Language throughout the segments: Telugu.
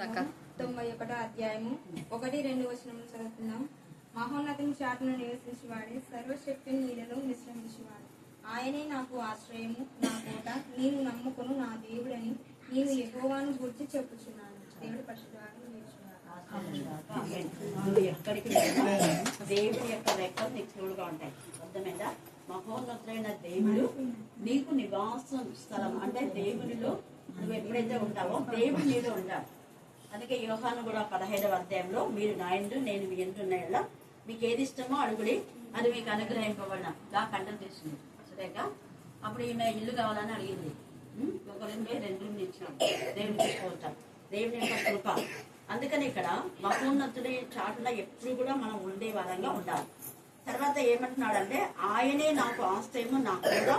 తొంభై ఒకటో అధ్యాయము ఒకటి రెండు వచనములు చదువుతున్నాం మహోన్నతిని చాటును నివసించేవాడే సర్వశక్తిని నీడలో విశ్రమించేవాడు ఆయనే నాకు ఆశ్రయము నా కోట. నేను నమ్ముకును నా దేవుడని నేను ఎగోవాను గుర్చి చెప్పుచున్నాను. దేవుడి నువ్వు ఎక్కడికి దేవుడి యొక్క రెక్కలు నీకు తోడుగా ఉంటాయి. అర్థమైందా? మహోన్నతులైన దేవుడు నీకు నివాసం స్థలం అంటే దేవుడిలో నువ్వు ఎప్పుడైతే ఉంటావో దేవుడు నీలో ఉంటాడు అందుకే యోహాను కూడా పదహైదవ అధ్యాయంలో మీరు నా ఎందు నేను మీ ఎంటున్న మీకు ఏది ఇష్టమో అడుగుడి అది మీకు అనుగ్రహింపబడిన గా కంటం చేసింది సరేక అప్పుడు ఈమె ఇల్లు కావాలని అడిగింది. ఒక రెండు రెండు రూమ్లు ఇచ్చినాం దేవుని తీసుకోవచ్చా దేవుని యొక్క కృప. అందుకని ఇక్కడ మహోన్నతుడి చాటున ఎప్పుడు కూడా మనం ఉండే వారంగా ఉండాలి. తర్వాత ఏమంటున్నాడంటే ఆయనే నాకు ఆశ్రయము నాకు కూడా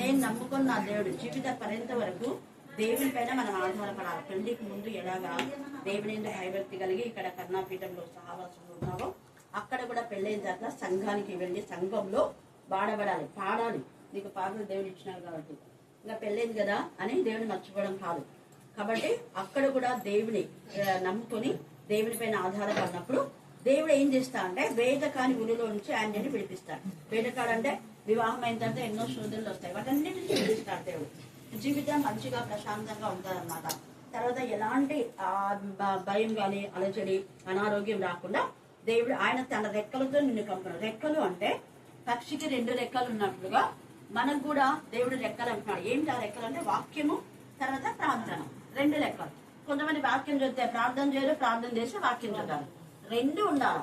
నేను నమ్ముకున్న దేవుడు. జీవిత పర్యంత వరకు దేవుని పైన మనం ఆధారపడాలి. పెళ్ళికి ముందు ఎలాగా దేవుని ఎందు భయభక్తి కలిగి ఇక్కడ కర్ణాపీఠంలో సహవాసులు ఉన్నారో అక్కడ కూడా పెళ్ళైన తర్వాత సంఘానికి వెళ్ళి సంఘంలో బాడబడాలి పాడాలి. నీకు పాటలు దేవుడు ఇచ్చినారు కాబట్టి. ఇంకా పెళ్ళైంది కదా అని దేవుని మర్చిపోవడం కాదు. కాబట్టి అక్కడ కూడా దేవుని నమ్ముకొని దేవుని పైన ఆధారపడినప్పుడు దేవుడు ఏం చేస్తా అంటే వేదకాని ఉరిలో నుంచి ఆయనని విడిపిస్తాడు. వేదకాడు అంటే వివాహం అయిన తర్వాత ఎన్నో శోధనలు వస్తాయి. వాటన్నిటిని విడిపిస్తాడు దేవుడు. జీవితం మంచిగా ప్రశాంతంగా ఉంటారనమాట తర్వాత ఎలాంటి భయం కానీ అలజడి అనారోగ్యం రాకుండా దేవుడు ఆయన తన రెక్కలతో నిన్ను కప్పున్నాడు రెక్కలు అంటే పక్షికి రెండు రెక్కలు ఉన్నట్లుగా మనకు కూడా దేవుడు రెక్కలు అంటున్నాడు. ఏంటి ఆ రెక్కలు అంటే వాక్యము తర్వాత ప్రార్థన. రెండు రెక్కలు. కొంతమంది వాక్యం చూస్తే ప్రార్థన చేయరు ప్రార్థన చేసి వాక్యం చదవాలి రెండు ఉండాలి.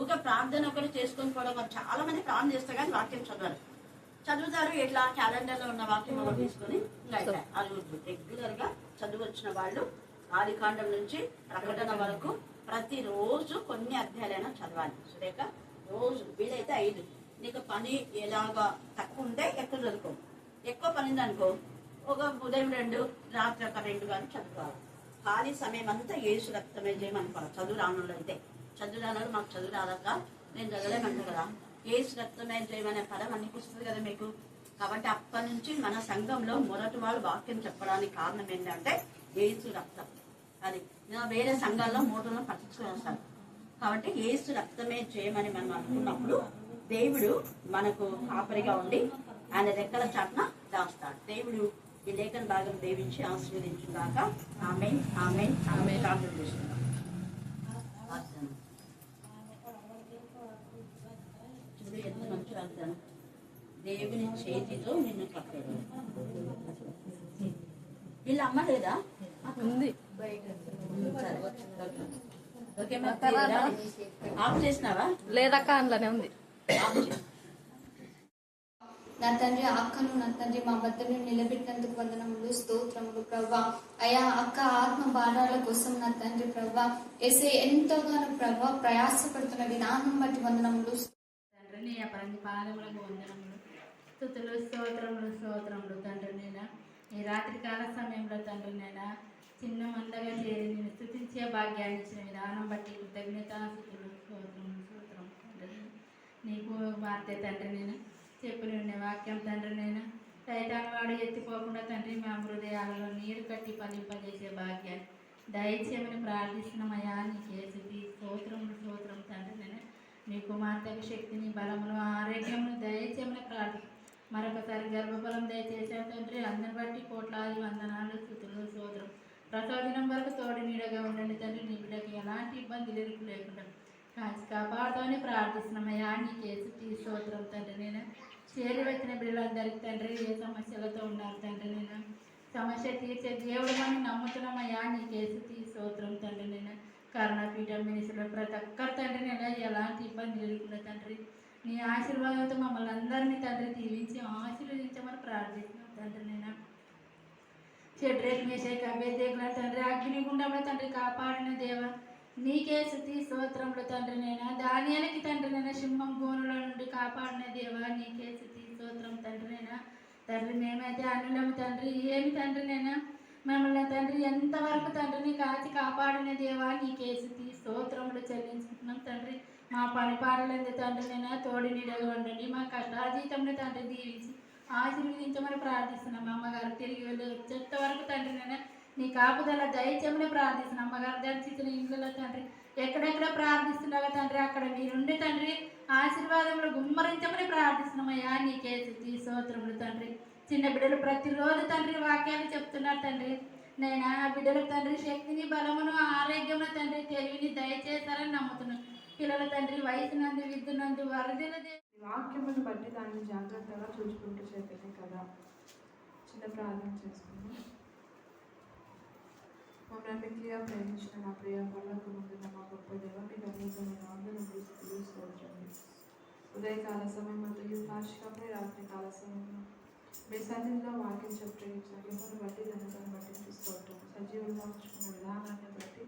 ఊక ప్రార్థన ఒకటి చేసుకొని పోవడం చాలా మంది ప్రార్థన చేస్తే కానీ వాక్యం చదవరు. చదువుతారు ఇట్లా క్యాలెండర్లో ఉన్న వాక్యం ఒకటి తీసుకొని రెగ్యులర్గా చదువు వచ్చిన వాళ్ళు ఆదికాండం నుంచి ప్రకటన వరకు ప్రతి రోజు కొన్ని అధ్యాయాలైనా చదవాలి. సురేఖ రోజు వీలైతే ఐదు. నీకు పని ఎలాగా తక్కువ ఉంటే ఎక్కువ చదువుకో. ఎక్కువ పని అనుకో ఒక ఉదయం రెండు రాత్రి ఒక రెండు కానీ చదువుకోవాలి. ఖాళీ సమయం అంతా ఏసు రక్తమే చేయమనుకోవాలి చదువు రానులు అయితే. చదువు రానుడు మాకు చదువు రాదక్క? నేను చదవలేమంట కదా. ఏసు రక్తమే చేయమనే పదం అనిపిస్తుంది కదా మీకు? కాబట్టి అప్పటి నుంచి మన సంఘంలో మొదటి వాళ్ళు వాక్యం చెప్పడానికి కారణం ఏంటంటే ఏసు రక్తం. అది వేరే సంఘాల్లో మూటలను పట్టించుకొస్తారు కాబట్టి ఏసు రక్తమే చేయమని మనం అనుకున్నప్పుడు దేవుడు మనకు కాపరిగా ఉండి ఆయన రెక్కల చాటున దాస్తాడు. దేవుడు ఈ లేఖన భాగం దేవించి ఆశీర్వదించుగాక. ఆమె ఆమె ఆమె ప్రార్థన మంచి వాగ్దానం దేవుని చేతితో నిన్ను కట్టాడు. వీళ్ళ అమ్మ లేదా? ఉంది. ఆఫ్ చేసినావా? లేదక్క అందులోనే ఉంది. నా తండ్రి అక్కను నా తండ్రి మా వద్దను నిలబెట్టినందుకు వందనములు స్తోత్రములు ప్రభా అయా అక్క ఆత్మ భారాల కోసం నా తండ్రి ప్రభా ఎసే ఎంతోగానో ప్రభా ప్రయాసపడుతున్న విధానం బట్టి వందనములు తండ్రి నీ పాదములకు వందనములు. స్థుతులు స్తోత్రములు స్తోత్రములు తండ్రి ఈ రాత్రికాల సమయంలో తండ్రినైనా చిన్న మందగా చేరి నేను స్థుతించే భాగ్యాన్ని ఇచ్చిన విధానం బట్టి కృతజ్ఞత స్థుతులు స్తోత్రములు స్తోత్రం తండ్రి నీకు వార్తే తండ్రి నేను చెప్పిన ఉండే వాక్యం తండ్రి నేను సైతాన్ వాడు ఎత్తిపోకుండా తండ్రి మా హృదయాలలో నీరు కట్టి ఫలింపజేసే భాగ్యాన్ని దయచేయమని ప్రార్థిస్తున్నామయ్యా. నీకు ఏసుది స్తోత్రములు స్తోత్రం తండ్రి నేను నీ కుమార్తెకు శక్తిని బలమును ఆరోగ్యమును దయచేయమని ప్రార్థన మరొకసారి గర్భఫలం దయచేసే తండ్రి. అందరిని బట్టి కోట్లాది వందనాలు స్థుతులు సోదరం ప్రసవ దినం వరకు తోడి నీడగా ఉండండి తండ్రి. నీ బిడ్డకి ఎలాంటి ఇబ్బంది ఎదురు లేకుండా కాచి కాపాడుతోనే ప్రార్థిస్తున్నామయ్యా నీ కేసు స్తోత్రం తండ్రి. నేను చేరి వచ్చిన బిడ్డలందరికీ తండ్రి ఏ సమస్యలతో ఉన్నారు తండ్రి? నేను సమస్య తీర్చే దేవుడు మనం నమ్ముతున్నామయ్యా నీ కేసు స్తోత్రం తండ్రి. నేను కరుణాపీఠం మినిస్టర్ ప్రతి ఒక్కరి తండ్రి నేను ఎలాంటి ఇబ్బంది లేకుండా తండ్రి నీ ఆశీర్వాదంతో మమ్మల్ని అందరినీ తండ్రి దీవించి ఆశీర్వదించమని ప్రార్థిస్తున్నాం తండ్రి నేను చెడ్రేక్ మేషేక్ అభ్యర్థికుల తండ్రి అగ్ని గుండంలో తండ్రి కాపాడిన దేవ నీకే స్థుతి స్తోత్రంలో తండ్రి నేను ధాన్యానికి తండ్రి నేను సింహం గోనుల నుండి కాపాడిన దేవ నీకే స్థుతి స్తోత్రం తండ్రి నేను తండ్రి మేమైతే అన్నులము తండ్రి ఏమి తండ్రి నేను మమ్మల్ని తండ్రి ఎంతవరకు తండ్రిని కాచి కాపాడిన దేవా కేసు తి స్తోత్రములు చెల్లించుకుంటున్నాం. తండ్రి మా పని పాటలందు తండ్రి నేను తోడి నీడగా ఉండండి. మా కష్టాజీతంలో తండ్రి దీవించి ఆశీర్వదించమని ప్రార్థిస్తున్నాం. అమ్మగారు తిరిగి వెళ్ళి వచ్చేంత వరకు తండ్రి నేను నీ కాపుదల దయచేమని ప్రార్థిస్తున్నాం. అమ్మగారు దర్శించిన ఇంట్లో తండ్రి ఎక్కడెక్కడ ప్రార్థిస్తున్నావు తండ్రి అక్కడ మీరుండి తండ్రి ఆశీర్వాదములు గుమ్మరించమని ప్రార్థిస్తున్నామయ్యా నీకే స్థుతి స్తోత్రములు తండ్రి. చిన్న బిడ్డలు ప్రతిరోజు తండ్రి వాక్యాలు చెప్తున్నారు తండ్రి. నేను ఆ బిడ్డలకు తండ్రి శక్తిని బలమును ఆరోగ్యమును తండ్రి తెలివిని దయచేస్తారని నమ్ముతున్నాను పిల్లల తండ్రి వయసునందు విద్యునందు వరదల ఈ వాక్యమును బట్టి దాన్ని జాగ్రత్తగా చూసుకుంటూ చేతనే కదా. చిన్న ప్రార్థన చేసుకుని మమ్మల్ని మిక్కిగా ప్రేమించిన నా ప్రియ పనులకు ముందున్న మా గొప్ప దేవ మీకు అనేకమైన వందనములు స్థుతులు ఉదయకాల సమయం మరియు పాక్షికపై రాత్రి కాల సమయంలో మీ వాక్యం చెప్పిన యువను బట్టి ధనతను బట్టి చూసుకోవటం సజీవులుగా ఉంచుకున్న విధానాన్ని బట్టి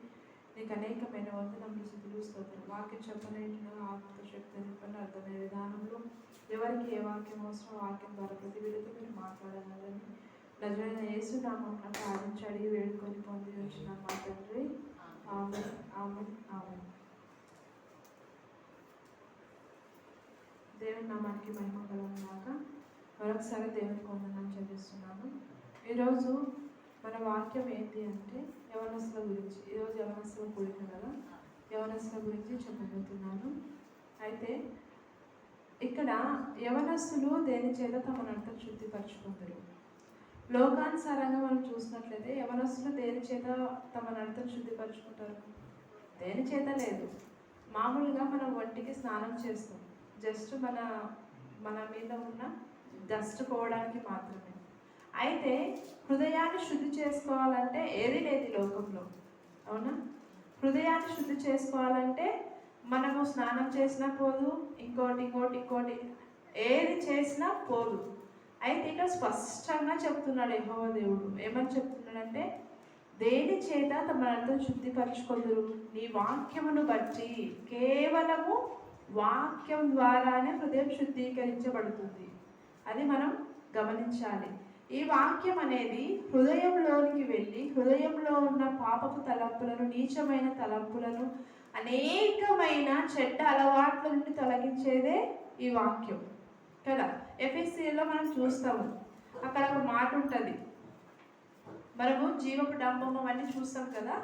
నీకు అనేకమైన వందనములు స్థుతులు స్తోత్రం వాక్యం చెప్పలేని ఆత్మతో శక్తి నింపని అర్థమయ్యే విధానంలో ఎవరికి ఏ వాక్యం అవసరం వాక్యం ద్వారా ప్రతి విడత మీరు మాట్లాడాలని ప్రజలైన యేసు నామం ప్రార్థించి అడిగి వేడుకొని పొంది వచ్చిన మా తండ్రి. ఆమె ఆమె ఆమె దేవుని నామానికి మహిమ కలుగునాక మరొకసారి దేవునికి వందనం చెల్లిస్తున్నాను ఈరోజు మన వాక్యం ఏంటి అంటే యవనస్తుల గురించి. ఈరోజు యవనస్తుల కూడిక కదా యవనస్తుల గురించి చెప్పబోతున్నాను. అయితే ఇక్కడ యవనస్తులు దేని చేత తమనంతా శుద్ధిపరచుకుందరు? లోకానుసారంగా మనం చూసినట్లయితే యవనస్తులు దేని చేత తమను అంత శుద్ధిపరచుకుంటారు? దేని చేత లేదు. మామూలుగా మనం ఒంటికి స్నానం చేస్తాం. జస్ట్ మన మన మీద ఉన్న డస్ట్ పోవడానికి మాత్రమే. అయితే హృదయాన్ని శుద్ధి చేసుకోవాలంటే ఏది లేదు లోకంలో. అవునా? హృదయాన్ని శుద్ధి చేసుకోవాలంటే మనము స్నానం చేసినా పోదు ఇంకోటి ఇంకోటి ఇంకోటి ఏది చేసినా పోదు. అయితే ఇక్కడ స్పష్టంగా చెప్తున్నాడు యహోవ దేవుడు. ఏమని చెప్తున్నాడంటే దేని చేత తమనంతా శుద్ధిపరచుకుందరు? నీ వాక్యమును బట్టి కేవలము వాక్యం ద్వారానే హృదయం శుద్ధీకరించబడుతుంది. అది మనం గమనించాలి. ఈ వాక్యం అనేది హృదయంలోనికి వెళ్ళి హృదయంలో ఉన్న పాపపు తలంపులను నీచమైన తలంపులను అనేకమైన చెడ్డ అలవాట్ల నుండి తొలగించేదే ఈ వాక్యం. కదా? ఎఫ్ఎస్సిలో మనం చూస్తాము. అక్కడ ఒక మాట ఉంటుంది. మనము జీవపు డంబము అన్నీ చూస్తాం కదా?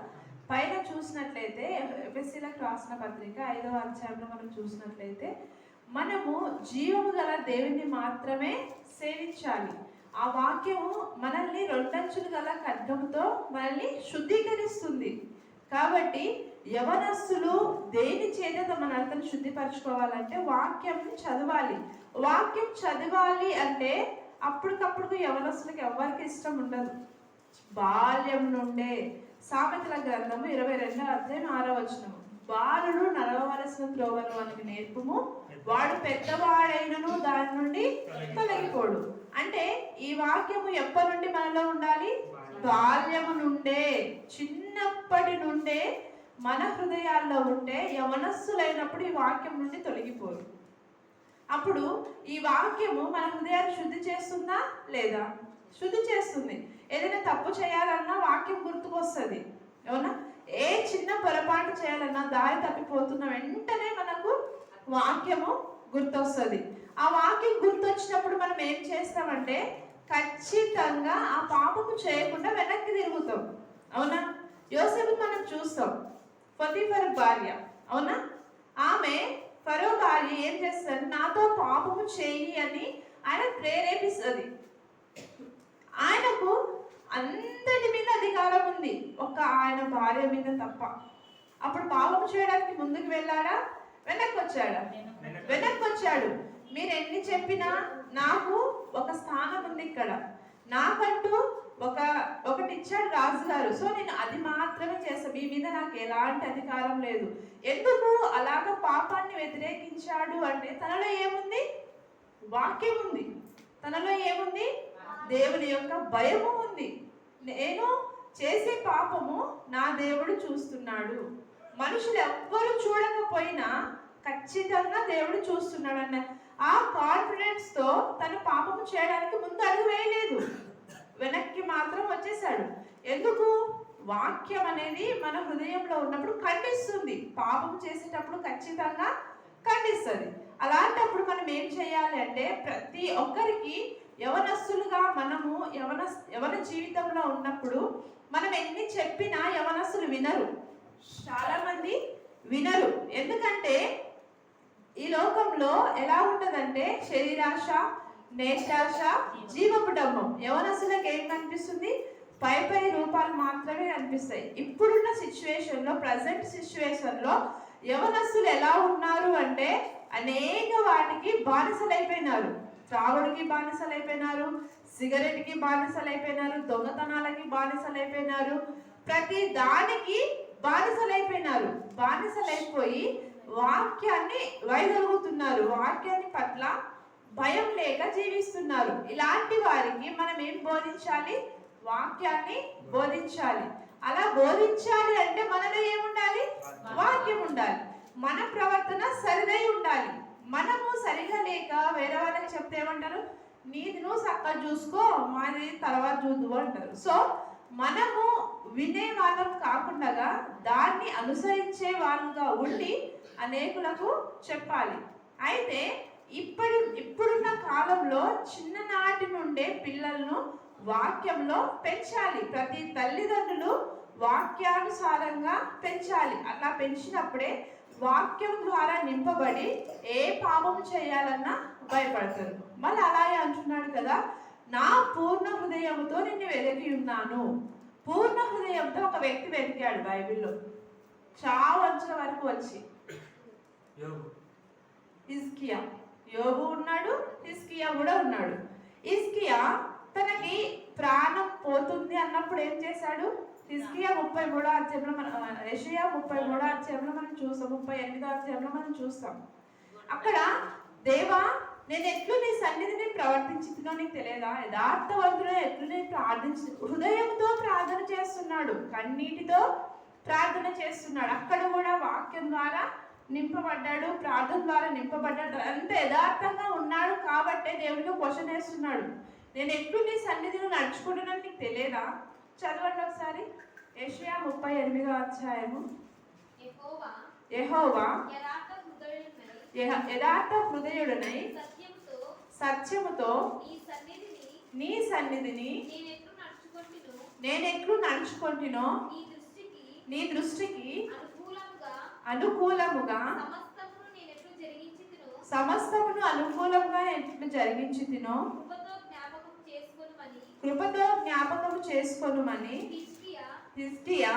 పైన చూసినట్లయితే ఎఫ్ఎస్సీలకు రాసిన పత్రిక ఐదవ అధ్యాయంలో మనం చూసినట్లయితే మనము జీవము గల దేవుని మాత్రమే సేవించాలి. ఆ వాక్యము మనల్ని రెండంచులు గల ఖడ్గముతో మనల్ని శుద్ధీకరిస్తుంది. కాబట్టి యవనస్సులు దేని చేత తమ నడతను శుద్ధిపరచుకోవాలంటే వాక్యం చదవాలి. వాక్యం చదవాలి అంటే అప్పటికప్పుడు యవనస్సులకు ఎవరికి ఇష్టం ఉండదు. బాల్యం నుండే సామెతల గ్రంథము ఇరవై రెండవ అధ్యాయం ఆరో వచనము. బాలుడు నడవవలసిన త్రోవను మనకి నేర్పము. వాడు పెద్దవాడైనను దాని నుండి తొలగిపోడు. అంటే ఈ వాక్యము ఎప్పటి నుండి మనలో ఉండాలి? బాల్యము నుండే చిన్నప్పటి నుండే మన హృదయాల్లో ఉంటే యవనస్సులైనప్పుడు ఈ వాక్యం నుండి తొలగిపోరు అప్పుడు ఈ వాక్యము మన హృదయాన్ని శుద్ధి చేస్తుందా లేదా? శుద్ధి చేస్తుంది. ఏదైనా తప్పు చేయాలన్నా వాక్యం గుర్తుకొస్తుంది. అవునా ఏ చిన్న పొరపాటు చేయాలన్నా దారి తప్పిపోతున్న వెంటనే మనకు వాక్యము గుర్తొస్తుంది. ఆ వాక్యం గుర్తొచ్చినప్పుడు మనం ఏం చేస్తామంటే ఖచ్చితంగా ఆ పాపము చేయకుండా వెనక్కి తిరుగుతాం. అవునా? యోసేపు మనం చూస్తాం. ఫర్ భార్య. అవునా? ఆమె ఫరో భార్య ఏం చేస్తారు నాతో పాపము చేయి అని ఆయన ప్రేరేపిస్తుంది. ఆయనకు అంతటి మీద అధికారం ఉంది. ఒక ఆయన భార్య మీద తప్ప. అప్పుడు పాపం చేయడానికి ముందుకు వెళ్ళాడా? వెనక్కి వచ్చాడు వెనక్కి వచ్చాడు మీరు ఎన్ని చెప్పినా నాకు ఒక స్థానం ఉంది ఇక్కడ. నాకంటూ ఒక ఒకటి ఇచ్చాడు రాజుగారు. సో నేను అది మాత్రమే చేస్తాను మీ మీద నాకు ఎలాంటి అధికారం లేదు. ఎందుకు అలాగ పాపాన్ని వ్యతిరేకించాడు అంటే తనలో ఏముంది? వాక్యం ఉంది. తనలో ఏముంది? దేవుని యొక్క భయము ఉంది. నేను చేసే పాపము నా దేవుడు చూస్తున్నాడు. మనుషులు ఎవ్వరు చూడకపోయినా ఖచ్చితంగా దేవుడు చూస్తున్నాడు అన్న ఆ కాన్ఫిడెన్స్తో తను పాపం చేయడానికి ముందు అడుగు వేయలేదు. వెనక్కి మాత్రం వచ్చేసాడు ఎందుకు? వాక్యం అనేది మన హృదయంలో ఉన్నప్పుడు ఖండిస్తుంది. పాపం చేసేటప్పుడు ఖచ్చితంగా ఖండిస్తుంది. అలాంటప్పుడు మనం ఏం చేయాలి అంటే ప్రతి ఒక్కరికి యవనస్తులుగా మనము యవన యవన జీవితంలో ఉన్నప్పుడు మనం ఎన్ని చెప్పినా యవనస్తులు వినరు. చాలా మంది వినరు. ఎందుకంటే ఈ లోకంలో ఎలా ఉంటదంటే శరీరాశ నేత్రాశ జీవపు డబ్బం యవనసులకు ఏం కనిపిస్తుంది? పై పై రూపాలు మాత్రమే కనిపిస్తాయి. ఇప్పుడున్న సిచ్యువేషన్లో ప్రజెంట్ సిచ్యువేషన్లో ఎలా ఉన్నారు అంటే అనేక వాటికి బానిసలైపోయినారు. త్రాగుడికి బానిసలైపోయినారు సిగరెట్కి బానిసలైపోయినారు దొంగతనాలకి బానిసలైపోయినారు. ప్రతి దానికి బానిసలైపోయినారు. బానిసలైపోయి వాక్యాన్ని వైదొలుగుతున్నారు. వాక్యాన్ని పట్ల భయం లేక జీవిస్తున్నారు. ఇలాంటి వారికి మనం ఏం బోధించాలి? వాక్యాన్ని బోధించాలి. అలా బోధించాలి అంటే మనలో ఏముండాలి? వాక్యం ఉండాలి. మన ప్రవర్తన సరిదై ఉండాలి. మనము సరిగా లేక వేరే వాళ్ళకి చెప్తే ఏమంటారు? నీది నువ్వు చక్కగా చూసుకో మాది తర్వాత చూద్దు అంటారు. సో మనము వినే వాళ్ళం కాకుండా దాన్ని అనుసరించే వాళ్ళుగా ఉండి అనేకులకు చెప్పాలి. అయితే ఇప్పుడు ఇప్పుడున్న కాలంలో చిన్ననాటి నుండే పిల్లలను వాక్యంలో పెంచాలి. ప్రతి తల్లిదండ్రులు వాక్యానుసారంగా పెంచాలి. అలా పెంచినప్పుడే వాక్యం ద్వారా నింపబడి ఏ పాపం చేయాలన్నా భయపడతారు. మళ్ళీ అలాగే అంటున్నాడు కదా నా పూర్ణ హృదయంతో నిన్ను వెతికి ఉన్నాను. పూర్ణ హృదయంతో ఒక వ్యక్తి వెతికాడు బైబిల్లో. చావు అంచుల వరకు వచ్చి. హిస్కియా యోగు ఉన్నాడు హిస్కియా కూడా ఉన్నాడు. హిస్కియా తనకి ప్రాణం పోతుంది అన్నప్పుడు ఏం చేశాడు? హిస్కియా ముప్పై మూడో అధ్యాయంలో మనం యెషయా ముప్పై మూడో అధ్యాయంలో మనం చూస్తాం. ముప్పై ఎనిమిదో అధ్యాయంలో మనం చూస్తాం. అక్కడ దేవా నేను ఎట్లు నీ సన్నిధిని ప్రవర్తించుతున్నా నీకు తెలియదా? యథార్థవంతుడు ఎట్లు నేను ప్రార్థించు హృదయంతో ప్రార్థన చేస్తున్నాడు కన్నీటితో ప్రార్థన చేస్తున్నాడు. అక్కడ కూడా వాక్యం ద్వారా నింపబడ్డాడు ప్రార్థన ద్వారా నింపబడ్డాడు. అంత యథార్థంగా ఉన్నాడు కాబట్టే దేవుడికి క్వశ్చన్ వేస్తున్నాడు. నేను ఎట్లు నీ సన్నిధిని నడుచుకుంటున్నాను నీకు తెలియదా? చదవండి ఒకసారి. ఏషియా ముప్పై ఎనిమిదో అధ్యాయము. యెహోవా యథార్థ హృదయుడనై సత్యముతో నీ సన్నిధిని నేనెట్లు నడుచుకొంటినో. నీ దృష్టికి అనుకూలముగా సమస్తమును అనుకూలంగా ఎట్లు జరిగించి తినో కృపతో జ్ఞాపకం చేసుకొనుమని. విడుచుచు.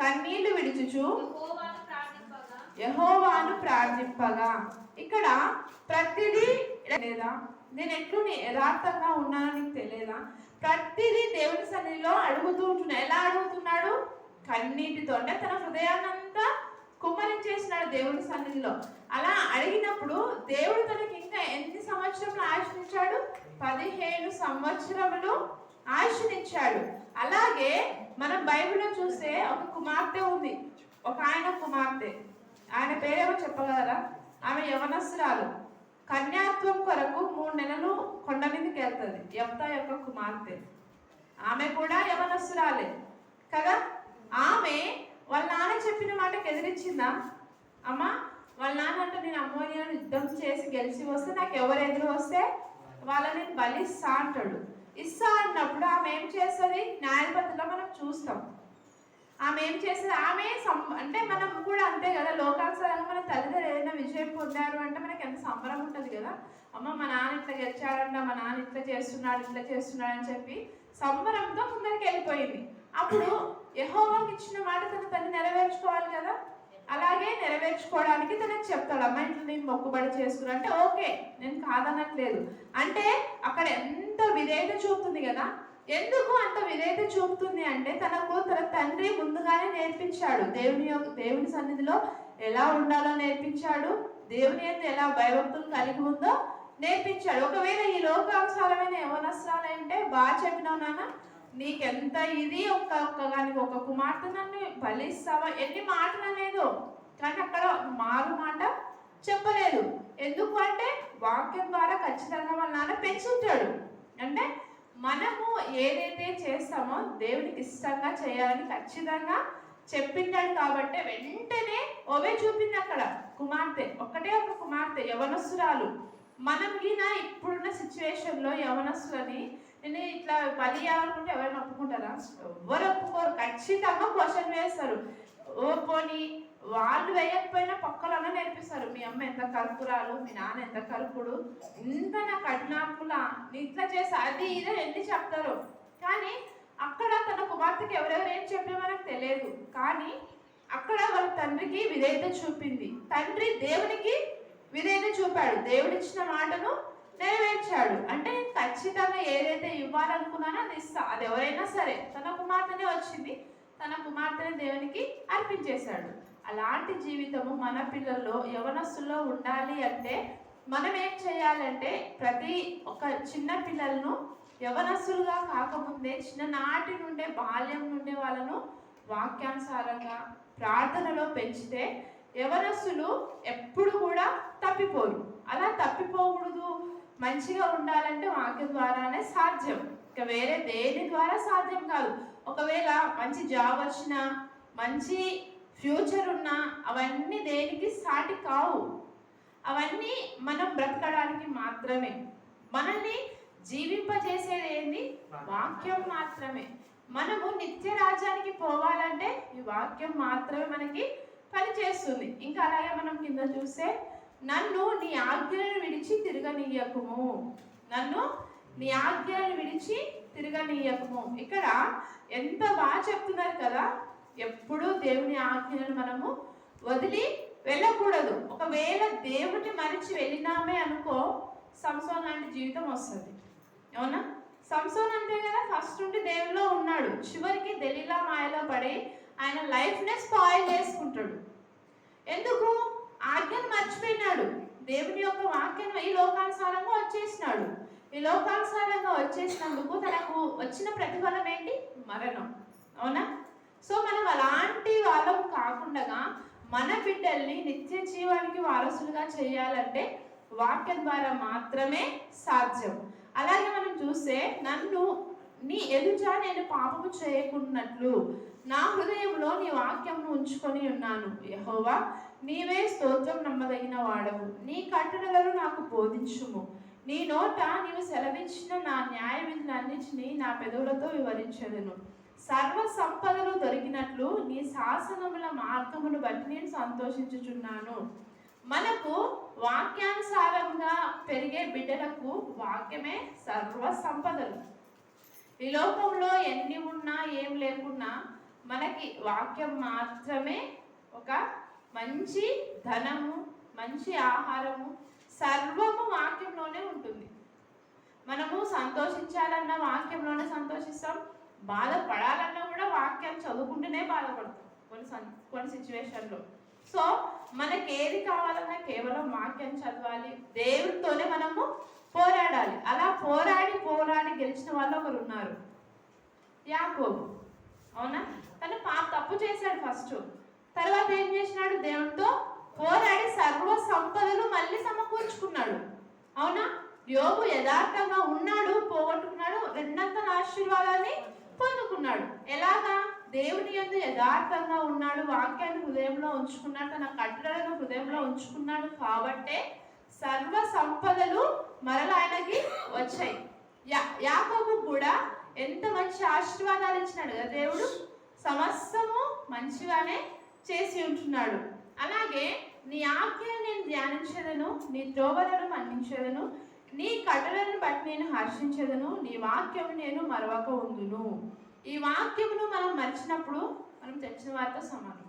కన్నీళ్ళు విడుచుచు యహోవాను ప్రార్థింపగా. ఇక్కడ ప్రతిదీ లేదా? నేను ఎట్లు యథార్థంగా ఉన్నానో నీకు తెలియదా? ప్రతిదీ దేవుని సన్నిధిలో అడుగుతూ ఉంటున్నా. ఎలా అడుగుతున్నాడు? కన్నీటితో అంటే తన హృదయాన్నంతా కుమ్మరించేసినాడు దేవుని సన్నిధిలో. అలా అడిగినప్పుడు దేవుడు తనకి ఇంకా ఎన్ని సంవత్సరములు ఆయుష్నిచ్చాడు? పదిహేను సంవత్సరములు ఆయుష్నిచ్చాడు. అలాగే మనం బైబిల్లో చూస్తే ఒక కుమార్తె ఉంది. ఒక ఆయన కుమార్తె. ఆయన పేరేమో చెప్పగలరా? ఆమె యవనస్తురాలు. కన్యాత్వం కొరకు మూడు నెలలు కొండ మీదకి వెళ్తుంది. యప్త యొక్క కుమార్తె. ఆమె కూడా యవనస్తురాలే. కదా? ఆమె వాళ్ళ నాన్న చెప్పిన మాటకి ఎదిరించిందా అమ్మా వాళ్ళ నాన్న అంటే నేను అమ్మోనియాను యుద్ధం చేసి గెలిచి వస్తే నాకు ఎవరు ఎదురు వస్తే? వాళ్ళని బలిస్తా అంటాడు. ఇస్తా అన్నప్పుడు ఆమె ఏం చేస్తుంది? న్యాయపతిలో మనం చూస్తాం. ఆమె ఏం చేసింది? ఆమె సం- అంటే మనం కూడా అంతే కదా లోకానుసారంగా మన తల్లిదండ్రులు ఏదైనా విజయం పొందారు అంటే మనకి ఎంత సంబరం ఉంటుంది కదా. అమ్మ మా నాన్న ఇట్లా గెలిచాడంట మా నాన్న ఇట్లా చేస్తున్నాడు ఇట్లా చేస్తున్నాడు అని చెప్పి సంబరంతో ముందరికి వెళ్ళిపోయింది. అప్పుడు యహోవాకి ఇచ్చిన మాట తన తల్లి నెరవేర్చుకోవాలి కదా. అలాగే నెరవేర్చుకోవడానికి తనకు చెప్తాడు అమ్మ ఇట్లా నేను మొక్కుబడి చేసుకున్నా. అంటే ఓకే నేను కాదనట్లేదు. అంటే అక్కడ ఎంత విధేయత చూపుతుంది కదా ఎందుకు అంత విధేయత చూపుతుంది అంటే తనకు తన తండ్రి ముందుగానే నేర్పించాడు. దేవుని యొక్క దేవుని సన్నిధిలో ఎలా ఉండాలో నేర్పించాడు. దేవుని యొక్క ఎలా భయభక్తులు కలిగి ఉందో నేర్పించాడు. ఒకవేళ ఈ లోకానుసారమైన యవనస్త్రాలు అంటే బాగా చెప్పినావు నాన్న నీకెంత ఇది ఒక్క ఒక్క కానీ ఒక కుమార్తె నన్ను బలిస్తావా? ఎన్ని మాటలు అనేదో. కానీ అక్కడ మారు మాట చెప్పలేదు. ఎందుకు అంటే వాక్యం ద్వారా ఖచ్చితంగా వాళ్ళ నాన్న పెంచుంటాడు. అంటే మనము ఏదైతే చేస్తామో దేవునికి ఇష్టంగా చేయాలని ఖచ్చితంగా చెప్పిండాడు కాబట్టి వెంటనే ఓవే చూపింది అక్కడ. కుమార్తె ఒక్కటే ఒక కుమార్తె యవనస్తురాలు. మనం గిన ఇప్పుడున్న సిచ్యువేషన్లో యవనస్తులని నేను ఇట్లా బలి అనుకుంటే ఎవరైనా ఒప్పుకుంటారా? ఎవరు ఒప్పుకోరు. ఖచ్చితంగా క్వశ్చన్ వేస్తారు. ఓ పోనీ వాళ్ళు వేయకపోయినా పక్కలన్నా నేర్పిస్తారు. మీ అమ్మ ఎంత కలుపురాలు మీ నాన్న ఎంత కలుపుడు ఇంత నా కఠినాకుల ఇట్లా చేసి అది ఇదే ఎన్ని చెప్తారు. కానీ అక్కడ తన కుమార్తెకి ఎవరెవరు ఏం చెప్పే మనకు తెలియదు. కానీ అక్కడ వాళ్ళ తండ్రికి విధేయత చూపింది. తండ్రి దేవునికి విధేయత చూపాడు. దేవుడిచ్చిన మాటను నెరవేర్చాడు. అంటే నేను ఖచ్చితంగా ఏదైతే ఇవ్వాలనుకున్నానో అది ఇస్తా. అది ఎవరైనా సరే తన కుమార్తెనే వచ్చింది. తన కుమార్తెని దేవునికి అర్పించేశాడు. అలాంటి జీవితము మన పిల్లల్లో యవనస్సులో ఉండాలి అంటే మనం ఏం చేయాలంటే ప్రతి ఒక చిన్న పిల్లలను యవనస్సులుగా కాకముందే చిన్ననాటి నుండే బాల్యం నుండే వాళ్ళను వాక్యానుసారంగా ప్రార్థనలో పెంచితే యవనస్సులు ఎప్పుడు కూడా తప్పిపోరు. అలా తప్పిపోకూడదు. మంచిగా ఉండాలంటే వాక్యం ద్వారానే సాధ్యం. ఇక వేరే దేని ద్వారా సాధ్యం కాదు. ఒకవేళ మంచి జాబ్ వచ్చినా మంచి ఫ్యూచర్ ఉన్నా అవన్నీ దేనికి సాటి కావు. అవన్నీ మనం బ్రతకడానికి మాత్రమే. మనల్ని జీవింపజేసేది ఏంది? వాక్యం మాత్రమే. మనము నిత్య రాజ్యానికి పోవాలంటే ఈ వాక్యం మాత్రమే మనకి పనిచేస్తుంది. ఇంకా అలాగే మనం కింద చూస్తే నన్ను నీ ఆజ్ఞలను విడిచి తిరగనీయకుము. నన్ను నీ ఆజ్ఞలను విడిచి తిరగనీయకము. ఇక్కడ ఎంత బాగా చెప్తున్నారు కదా? ఎప్పుడూ దేవుని ఆజ్ఞలను మనము వదిలి వెళ్ళకూడదు. ఒకవేళ దేవుని మరిచి వెళ్ళినామే అనుకో సంసోన్ లాంటి జీవితం వస్తుంది. అవునా సంసోన్ అంతే కదా ఫస్ట్ నుండి దేవుల్లో ఉన్నాడు. చివరికి దెలీలా మాయలో పడి ఆయన లైఫ్నే స్పాయిల్ చేసుకుంటాడు. ఎందుకు? ఆజ్ఞను మర్చిపోయినాడు. దేవుని యొక్క వాక్యం ఈ లోకానుసారంగా వచ్చేసినాడు. ఈ లోకానుసారంగా వచ్చేసినందుకు తనకు వచ్చిన ప్రతిఫలం ఏంటి? మరణం. అవునా? సో మనం అలాంటి వాళ్ళం కాకుండా మన బిడ్డల్ని నిత్య జీవానికి వారసులుగా చేయాలంటే వాక్యం ద్వారా మాత్రమే సాధ్యం. అలాగే మనం చూస్తే నన్ను నీ ఎదుట నేను పాపము చేయకున్నట్లు నా హృదయంలో నీ వాక్యంను ఉంచుకొని ఉన్నాను. యహోవా నీవే స్తోత్రం నమ్మదగిన వాడవు. నీ కట్టడలను నాకు బోధించుము. నీ నోట నీవు సెలవించిన నా న్యాయ విధులన్నిటినీ నా పెదవులతో వివరించదును. సర్వ సంపదలు దొరికినట్లు నీ శాసనముల మార్గమును బట్టి నేను సంతోషించుచున్నాను. మనకు వాక్యానుసారంగా పెరిగే బిడ్డలకు వాక్యమే సర్వ సంపదలు. ఈ లోకంలో ఎన్ని ఉన్నా ఏం లేకున్నా మనకి వాక్యం మాత్రమే ఒక మంచి ధనము మంచి ఆహారము సర్వము వాక్యంలోనే ఉంటుంది. మనము సంతోషించాలన్న వాక్యంలోనే సంతోషిస్తాం బాధపడాలన్నా కూడా వాక్యం చదువుకుంటూనే బాధపడతాం కొన్ని కొన్ని సిచ్యువేషన్లో. సో మనకి ఏది కావాలన్నా కేవలం వాక్యం చదవాలి దేవుడితోనే మనము పోరాడాలి. అలా పోరాడి పోరాడి గెలిచిన వాళ్ళు ఒకరు ఉన్నారు. యాకోబు. అవునా? తను పా తప్పు చేశాడు ఫస్ట్. తర్వాత ఏం చేసినాడు? దేవుడితో పోరాడి సర్వ సంపదలు మళ్ళీ సమకూర్చుకున్నాడు. అవునా? యోగు యథార్థంగా ఉన్నాడు పోగొట్టుకున్నాడు రెండంతల ఆశీర్వాదాన్ని పొందుకున్నాడు ఎలాగా? దేవుని యందు యథార్థంగా ఉన్నాడు వాక్యాన్ని హృదయంలో ఉంచుకున్నాడు తన కట్టడలను హృదయంలో ఉంచుకున్నాడు కాబట్టే సర్వ సంపదలు మరల ఆయనకి వచ్చాయి. యా యాకోబు కూడా ఎంత మంచి ఆశీర్వాదాలు ఇచ్చినాడు కదా దేవుడు? సమస్తము మంచిగానే చేసి ఉంటున్నాడు. అలాగే నీ ఆజ్ఞను నేను ధ్యానించదను నీ త్రోవలను మన్నించదను నీ కట్టలను బట్టి నేను హర్షించదను నీ వాక్యం నేను మరవక ఉందును. ఈ వాక్యమును మనం మరిచినప్పుడు మనం తెచ్చిన వారితో సమానం.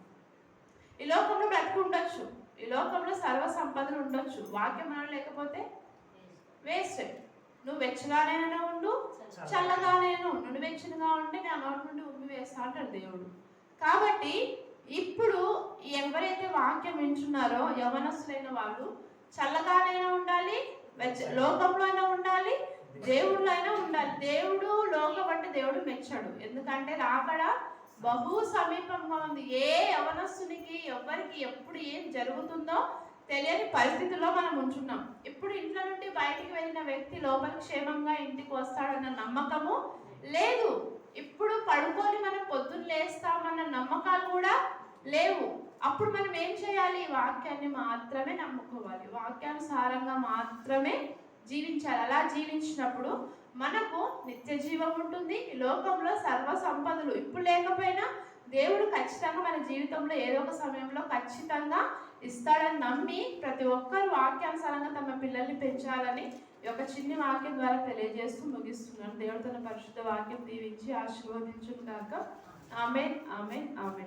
ఈ లోకంలో బ్రతుకుండొచ్చు. ఈ లోకంలో సర్వ సంపదలు ఉండొచ్చు. వాక్యం మనం లేకపోతే వేస్ట్. నువ్వు వెచ్చగానైనా ఉండు చల్లగానైనా ఉండు. నువ్వు వెచ్చగా ఉంటే నా నోటి నుండి ఉమ్మి వేస్తా అంటాడు దేవుడు. కాబట్టి ఇప్పుడు ఎవరైతే వాక్యం వింటున్నారో యవనస్తులైన వాళ్ళు చల్లగానైనా ఉండాలి లోకంలో అయినా ఉండాలి దేవుళ్ళు అయినా ఉండాలి. దేవుడు లోకం అంటే దేవుడు మెచ్చాడు. ఎందుకంటే రాకడ బహు సమీపంగా ఉంది. ఏ యవనస్తునికి ఎవరికి ఎప్పుడు ఏం జరుగుతుందో తెలియని పరిస్థితుల్లో మనం ఉంచున్నాం ఇప్పుడు ఇంట్లో నుండి బయటికి వెళ్ళిన వ్యక్తి లోపల క్షేమంగా ఇంటికి వస్తాడన్న నమ్మకము లేదు. ఇప్పుడు పడుకొని మనం పొద్దున్న లేస్తామన్న నమ్మకాలు కూడా లేవు. అప్పుడు మనం ఏం చేయాలి? వాక్యాన్ని మాత్రమే నమ్ముకోవాలి. వాక్యానుసారంగా మాత్రమే జీవించాలి. అలా జీవించినప్పుడు మనకు నిత్య జీవం ఉంటుంది లోకంలో సర్వ సంపదలు ఇప్పుడు లేకపోయినా దేవుడు ఖచ్చితంగా మన జీవితంలో ఏదో ఒక సమయంలో ఖచ్చితంగా ఇస్తాడని నమ్మి ప్రతి ఒక్కరు వాక్యానుసారంగా తమ పిల్లల్ని పెంచాలని ఒక చిన్న చిన్ని వాక్యం ద్వారా తెలియజేస్తూ ముగిస్తున్నాను. దేవుడు తన పరిశుద్ధ వాక్యం దీవించి ఆశీర్వదించుగాక ఆమె ఆమె ఆమె